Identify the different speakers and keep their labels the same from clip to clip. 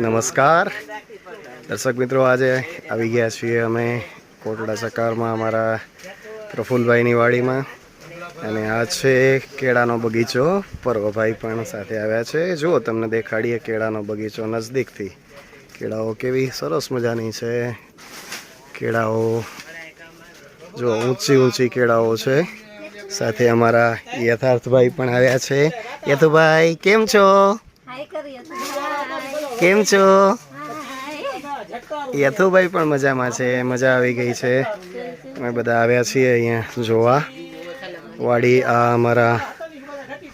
Speaker 1: નમસ્કાર. દર્શક મિત્રો, આજે આવી ગયા છીએ અમે કોટડા સકારમાં અમારા પ્રફુલભાઈની વાડીમાં. અને આ છે કેળાનો બગીચો. પર્વભાઈ પણ સાથે આવ્યા છે. જુઓ, તમને દેખાડીએ કેળાનો બગીચો નજદીકથી. કેળાઓ કેવી સરસ મજાની છે. કેળાઓ જો ઊંચી ઊંચી કેળાઓ છે. સાથે અમારા યથાર્થભાઈ પણ આવ્યા છે. યથુભાઈ, કેમ છો? કેમ છો? યથુભાઈ પણ મજામાં છે મજા આવી ગઈ છે. અમે બધા આવ્યા છીએ અહીંયા જોવા. વાડી આ અમારા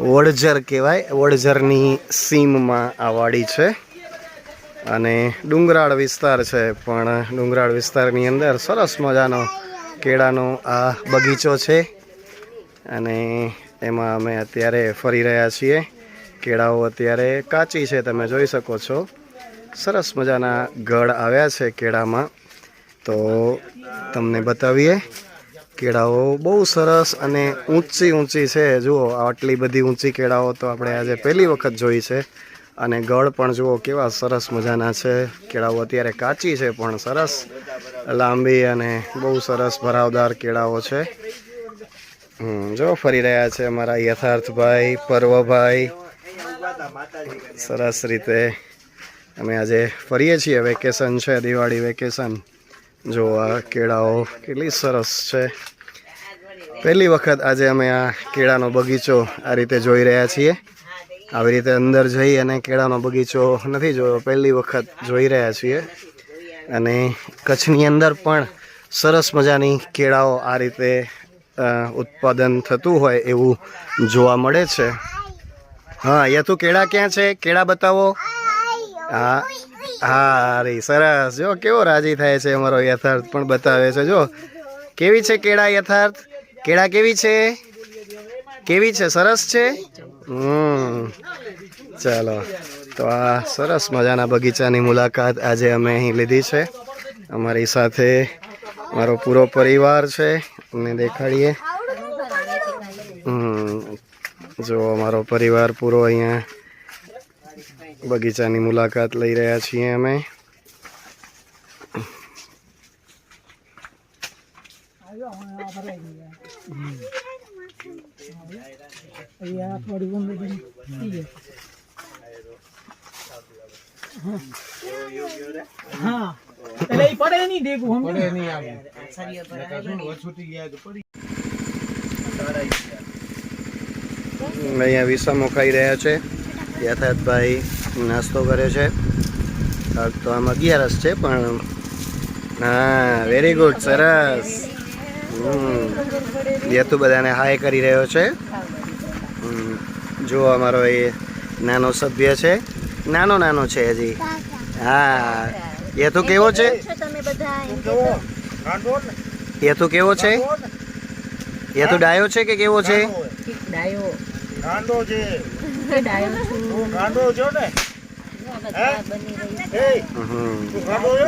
Speaker 1: વડઝર કહેવાય વડઝરની સીમમાં આ વાડી છે. અને ડુંગરાળ વિસ્તાર છે પણ ડુંગરાળ વિસ્તારની અંદર સરસ મજાનો કેળાનો આ બગીચો છે. અને એમાં અમે અત્યારે ફરી રહ્યા છીએ. કેળાઓ અત્યારે કાચી છે, તમે જોઈ શકો છો. સરસ મજાના ગળ આવ્યા છે કેળામાં. તો તમને બતાવીએ, કેળાઓ બહુ સરસ અને ઊંચી ઊંચી છે. જુઓ, આટલી બધી ઊંચી કેળાઓ તો આપણે આજે પહેલી વખત જોઈ છે. અને ગળ પણ જુઓ કેવા સરસ મજાના છે. કેળાઓ અત્યારે કાચી છે, પણ સરસ લાંબી અને બહુ સરસ ભરાવદાર કેળાઓ છે. જો ફરી રહ્યા છે અમારા યથાર્થભાઈ, પર્વભાઈ સરસ રીતે અમે આજે ફરીએ છીએ. વેકેશન છે દિવાળી વેકેશન. જો આ કેળાઓ કેટલી સરસ છે. પહેલી વખત આજે અમે આ કેળાનો બગીચો આ રીતે જોઈ રહ્યા છીએ. આવી રીતે અંદર જઈ અને કેળાનો બગીચો નથી જોયો પહેલી વખત જોઈ રહ્યા છીએ. અને કચ્છની અંદર પણ સરસ મજાની કેળાઓ આ રીતે ઉત્પાદન થતું હોય એવું જોવા મળે છે. હા યથુ કેળા ક્યાં છે? કેળા બતાવો. હા હા, અરે, સરસ. જો, કેવો રાજી થાય છે અમારો યથાર્થ પણ બતાવે છે. જો, કેવી છે કેળા યથાર્થ? કેળા કેવી છે? કેવી છે? સરસ છે? હમ. ચાલો, તો આ સરસ મજાના બગીચાની મુલાકાત આજે અમે અહીં લીધી છે. અમારી સાથે મારો પૂરો પરિવાર છે. અમને દેખાડીએ. જો અમારો પરિવાર પૂરો અહીંયા બગીચાની મુલાકાત લઈ રહ્યા છીએ અમે.
Speaker 2: નહીં આવે
Speaker 1: અહીંયા વિસામો ખાઈ રહ્યા છે. યથાર્થભાઈ નાસ્તો કરે છે. તો આમ અગિયારસ છે, પણ હા વેરી ગુડ સરસ. યતુ બધાને હાય કરી રહ્યો છે. જો અમારો એ નાનો સભ્ય છે. નાનો નાનો છે હજી. હા, યતુ કેવો છે. યતુ કેવો છે? યતુ ડાયો છે કે કેવો છે?
Speaker 3: ડાયો.
Speaker 4: ગાંડો છે. ગાંડો છો ને?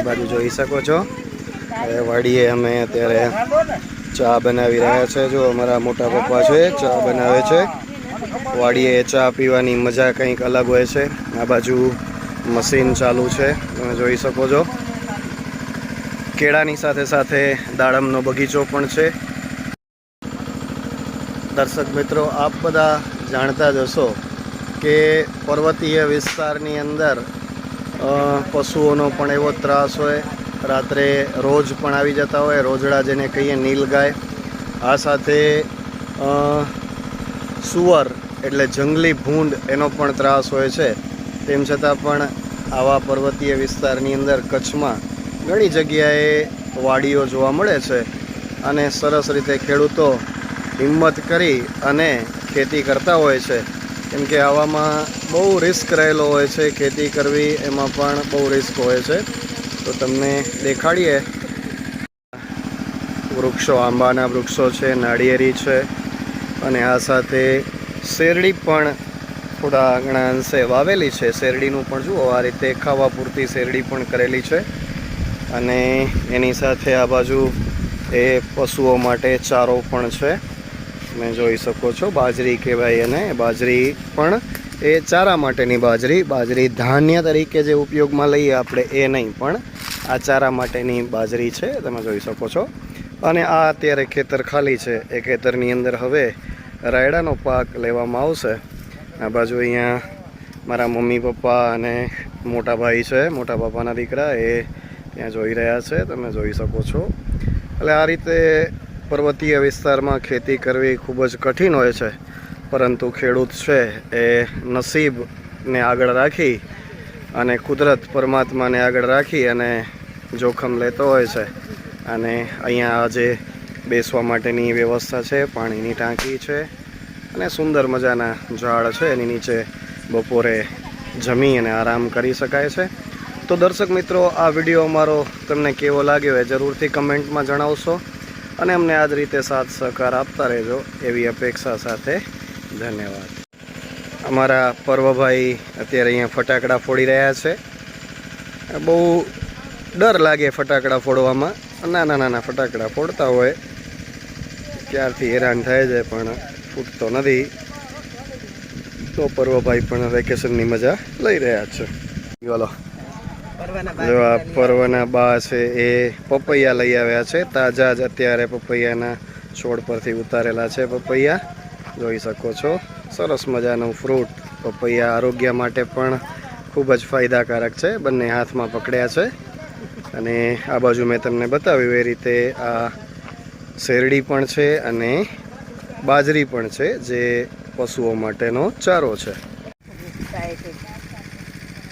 Speaker 1: બાજુ જોઈ શકો છો. હવે વાડીએ અમે અત્યારે ચા બનાવી રહ્યા છે. જો અમારા મોટા પપ્પા છે ચા બનાવે છે. વાડીએ ચા પીવાની મજા કંઈક અલગ હોય છે. આ બાજુ મશીન ચાલુ છે. તમે જોઈ શકો છો. કેળાની સાથે સાથે દાડમનો બગીચો પણ છે. દર્શક મિત્રો આપ બધા જાણતા જ હશો કે પર્વતીય વિસ્તારની અંદર પશુઓનો પણ એવો ત્રાસ હોય, રાત્રે રોજ પણ આવી જતા હોય, રોજડા જેને કહીએ નીલગાય આ સાથે સુવર એટલે જંગલી ભૂંડ એનો પણ ત્રાસ હોય છે. તેમ છતાં પણ આવા પર્વતીય વિસ્તારની અંદર કચ્છમાં ઘણી જગ્યાએ વાડીઓ જોવા મળે છે. અને સરસ રીતે ખેડૂતો હિંમત કરી અને ખેતી કરતા હોય છે. કેમ કે આવામાં બહુ રિસ્ક રહેલો હોય છે ખેતી કરવી, એમાં પણ બહુ રિસ્ક હોય છે. તો તમને દેખાડીએ. વૃક્ષો, આંબાના વૃક્ષો છે, નાળિયેરી છે અને આ સાથે શેરડી પણ થોડા ઘણા અંશે વાવેલી છે. શેરડીનું પણ જુઓ, આ રીતે ખાવા પૂરતી શેરડી પણ કરેલી છે અને એની સાથે આ બાજુ એ પશુઓ માટે ચારો પણ છે. તમે જોઈ શકો છો બાજરી કહેવાય એને. બાજરી પણ એ ચારા માટેની બાજરી. બાજરી ધાન્ય તરીકે જે ઉપયોગમાં લઈએ આપણે એ નહીં, પણ આ ચારા માટેની બાજરી છે, તમે જોઈ શકો છો. અને આ અત્યારે ખેતર ખાલી છે. એ ખેતરની અંદર હવે રાયડાનો પાક લેવામાં આવશે. આ બાજુ અહીંયા મારા મમ્મી, પપ્પા અને મોટા ભાઈ છે. મોટા પપ્પાના દીકરા એ ત્યાં જોઈ રહ્યા છે, તમે જોઈ શકો છો. એટલે આ રીતે પર્વતીય વિસ્તારમાં ખેતી કરવી ખૂબ જ કઠિન હોય છે, પરંતુ ખેડૂત છે એ નસીબને આગળ રાખી અને કુદરત પરમાત્માને આગળ રાખી અને જોખમ લેતો હોય છે. અને અહીંયા આજે બેસવા માટેની વ્યવસ્થા છે, પાણીની ટાંકી છે અને સુંદર મજાના ઝાડ છે, એની નીચે બપોરે જમી અને આરામ કરી શકાય છે. તો દર્શક મિત્રો, આ વીડિયો અમારો તમને કેવો લાગ્યો એ જરૂરથી કમેન્ટમાં જણાવશો. અને અમને આ જ રીતે સાથ સહકાર આપતા રહેજો એવી અપેક્ષા સાથે ધન્યવાદ. અમારા પર્વભાઈ અત્યારે અહીંયા ફટાકડા ફોડી રહ્યા છે. બહુ ડર લાગે ફટાકડા ફોડવામાં. નાના નાના ફટાકડા ફોડતા હોય ક્યારથી હેરાન થાય છે, પણ ફૂટતો નથી. તો પર્વભાઈ પણ વેકેશનની મજા લઈ રહ્યા છે. બોલો જો આ પર્વના બા છે એ પપૈયા લઈ આવ્યા છે. તાજા જ અત્યારે પપૈયાના છોડ પરથી ઉતારેલા છે પપૈયા. જોઈ શકો છો. સરસ મજાનું ફ્રૂટ પપૈયા આરોગ્ય માટે પણ ખૂબ જ ફાયદાકારક છે. બંને હાથમાં પકડ્યા છે. અને આ બાજુ મેં તમને બતાવ્યું એ રીતે આ શેરડી પણ છે અને બાજરી પણ છે જે પશુઓ માટેનો ચારો છે.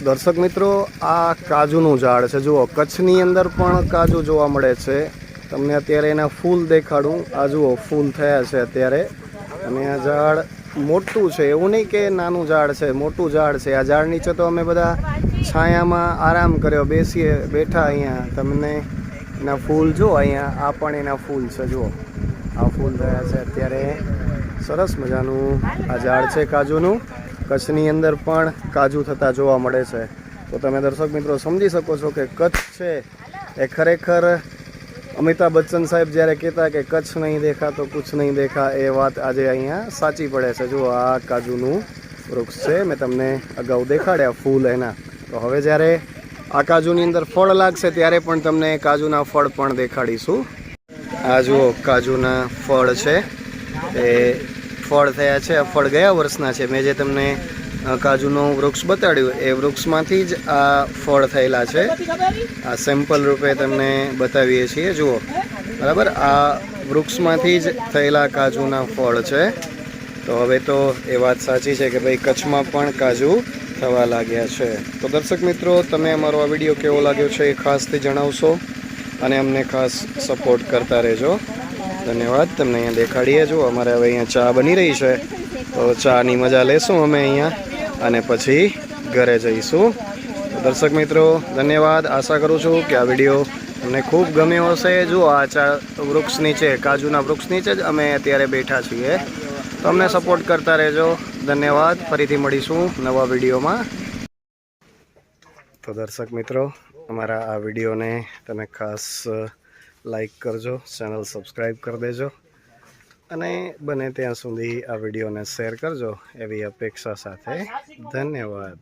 Speaker 1: દર્શક મિત્રો, આ કાજુનું ઝાડ છે. જુઓ, કચ્છની અંદર પણ કાજુ જોવા મળે છે. તમને અત્યારે એના ફૂલ દેખાડું. આ જુઓ, ફૂલ થયા છે અત્યારે. અને આ ઝાડ મોટું છે. એવું નહીં કે નાનું ઝાડ છે, મોટું ઝાડ છે. આ ઝાડ નીચે તો અમે બધા છાયામાં આરામ કર્યો. બેસીએ, બેઠા અહીંયા. તમને એના ફૂલ જુઓ અહીંયા. આ પણ એના ફૂલ છે, જુઓ. આ ફૂલ થયા છે અત્યારે. સરસ મજાનું આ ઝાડ છે કાજુનું. કચ્છની અંદર પણ કાજુ થતા જોવા મળે છે. તો તમે દર્શક મિત્રો સમજી શકો છો કે કચ્છ છે એ ખરેખર અમિતાભ બચ્ચન સાહેબ જ્યારે કહેતા કે કચ્છ નહીં દેખા તો કુછ નહીં દેખા એ વાત આજે અહીંયા સાચી પડે છે. જુઓ આ કાજુનું વૃક્ષ છે, મેં તમને અગાઉ દેખાડ્યા ફૂલ એના. તો હવે જ્યારે આ કાજુની અંદર ફળ લાગશે ત્યારે પણ તમને કાજુના ફળ પણ દેખાડીશું. આ જુઓ, કાજુના ફળ છે. એ ફળ થયા છે આ ફળ ગયા વર્ષના છે. મેં જે તમને કાજુનું વૃક્ષ બતાડ્યું, એ વૃક્ષમાંથી જ આ ફળ થયેલા છે. આ સેમ્પલ રૂપે તમને બતાવીએ છીએ. જુઓ. બરાબર? આ વૃક્ષમાંથી જ થયેલા કાજુના ફળ છે. તો હવે તો એ વાત સાચી છે કે ભાઈ કચ્છમાં પણ કાજુ થવા લાગ્યા છે. તો દર્શક મિત્રો, તમે અમારો આ વીડિયો કેવો લાગ્યો છે એ ખાસથી જણાવશો અને અમને ખાસ સપોર્ટ કરતા રહેજો. ધન્યવાદ. તમને અહીંયા દેખાડીએ જો, અમારે હવે અહીંયા ચા બની રહી છે. તો ચાની મજા લેશું અમે અહીંયા અને પછી ઘરે જઈશું. દર્શક મિત્રો, ધન્યવાદ. આશા કરું છું કે આ વીડિયો તમને ખૂબ ગમ્યો હશે. જો આ ચા વૃક્ષ નીચે, કાજુના વૃક્ષ નીચે જ અમે અત્યારે બેઠા છીએ. તો અમને સપોર્ટ કરતા રહેજો. ધન્યવાદ. ફરીથી મળીશું નવા વિડીયોમાં. તો દર્શક મિત્રો, અમારા આ વિડીયોને તમે ખાસ લાઈક કરજો, ચેનલ સબસ્ક્રાઈબ કરી દેજો. અને બને ત્યાં સુધી આ વિડીયોને શેર કરજો એવી અપેક્ષા સાથે. ધન્યવાદ.